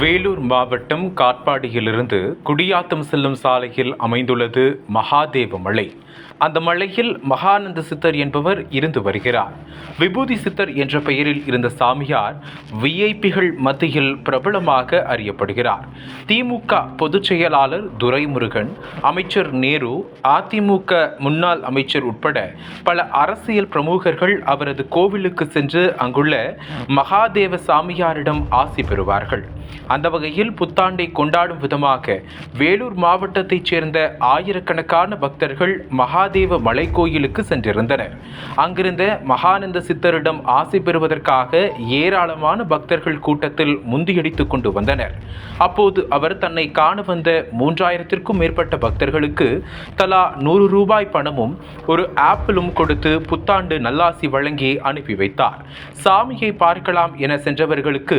வேலூர் மாவட்டம் காட்பாடியிலிருந்து குடியாத்தம் செல்லும் சாலையில் அமைந்துள்ளது மகாதேவ மலை. அந்த மலையில் மகானந்த சித்தர் என்பவர் இருந்து வருகிறார். விபூதி சித்தர் என்ற பெயரில் இருந்த சாமியார் விஐபிகள் மத்தியில் பிரபலமாக அறியப்படுகிறார். திமுக பொதுச் செயலாளர் துரைமுருகன் அமைச்சர் நேரு அதிமுக முன்னாள் அமைச்சர் உட்பட பல அரசியல் பிரமுகர்கள் அவரது கோவிலுக்கு சென்று அங்குள்ள மகாதேவ சாமியாரிடம் ஆசி பெறுவார்கள். அந்த வகையில் புத்தாண்டை கொண்டாடும் விதமாக வேலூர் மாவட்டத்தைச் சேர்ந்த ஆயிரக்கணக்கான பக்தர்கள் மகாதேவ மலைக்கோயிலுக்கு சென்றிருந்தனர். அங்கிருந்த மகானந்த சித்தரிடம் ஆசை பெறுவதற்காக ஏராளமான பக்தர்கள் கூட்டத்தில் முந்தியடித்துக் கொண்டு வந்தனர். அப்போது அவர் தன்னை காண வந்த மூன்றாயிரத்திற்கும் மேற்பட்ட பக்தர்களுக்கு தலா நூறு ரூபாய் பணமும் ஒரு ஆப்பிளும் கொடுத்து புத்தாண்டு நல்லாசி வழங்கி அனுப்பி வைத்தார். சாமியை பார்க்கலாம் என சென்றவர்களுக்கு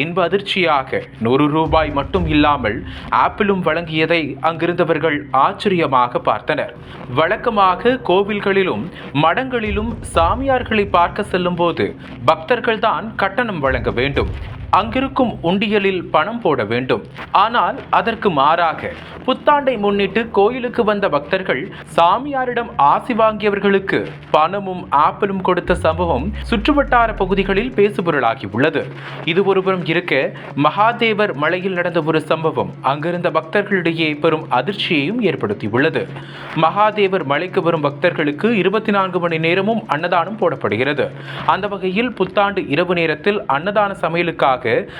இன்ப அதிர்ச்சியாக நூறு ரூபாய் மட்டும் இல்லாமல் ஆப்பிளும் வழங்கியதை அங்கிருந்தவர்கள் ஆச்சரியமாக பார்த்தனர். வழக்கமாக கோவில்களிலும் மடங்களிலும் சாமியார்களை பார்க்க செல்லும்போது பக்தர்கள்தான் கட்டணம் வழங்க வேண்டும். அங்கிருக்கும் உண்டியலில் பணம் போட வேண்டும். ஆனால் அதற்கு மாறாக புத்தாண்டை முன்னிட்டு கோயிலுக்கு வந்த பக்தர்கள் சாமியாரிடம் ஆசி வாங்கியவர்களுக்கு பணமும் ஆப்பிளும் கொடுத்த சம்பவம் சுற்றுவட்டார பகுதிகளில் பேசுபொருளாகி உள்ளது. இது ஒருபுறம் இருக்க மகாதேவர் மலையில் நடந்த ஒரு சம்பவம் அங்கிருந்த பக்தர்களிடையே பெரும் அதிர்ச்சியையும் ஏற்படுத்தியுள்ளது. மகாதேவர் மலைக்கு வரும் பக்தர்களுக்கு இருபத்தி நான்கு மணி நேரமும் அன்னதானம் போடப்படுகிறது. அந்த வகையில் புத்தாண்டு இரவு நேரத்தில் அன்னதான சமையலுக்காக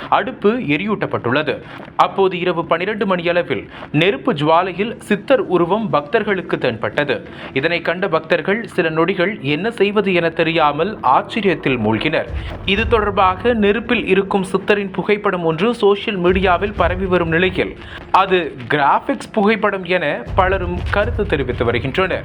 அடுப்பு எரியூட்டப்பட்டுள்ளது. அப்போது இரவு பனிரெண்டு மணியளவில் நெருப்பு ஜுவாலையில் சித்தர் உருவம் பக்தர்களுக்கு தென்பட்டது. இதனை கண்ட பக்தர்கள் சில நொடிகள் என்ன செய்வது என தெரியாமல் ஆச்சரியத்தில் மூழ்கினர். இது தொடர்பாக நெருப்பில் இருக்கும் சித்தரின் புகைப்படம் ஒன்று சோசியல் மீடியாவில் பரவி வரும் நிலையில். அது கிராபிக்ஸ் புகைப்படம் என பலரும் கருத்து தெரிவித்து வருகின்றனர்.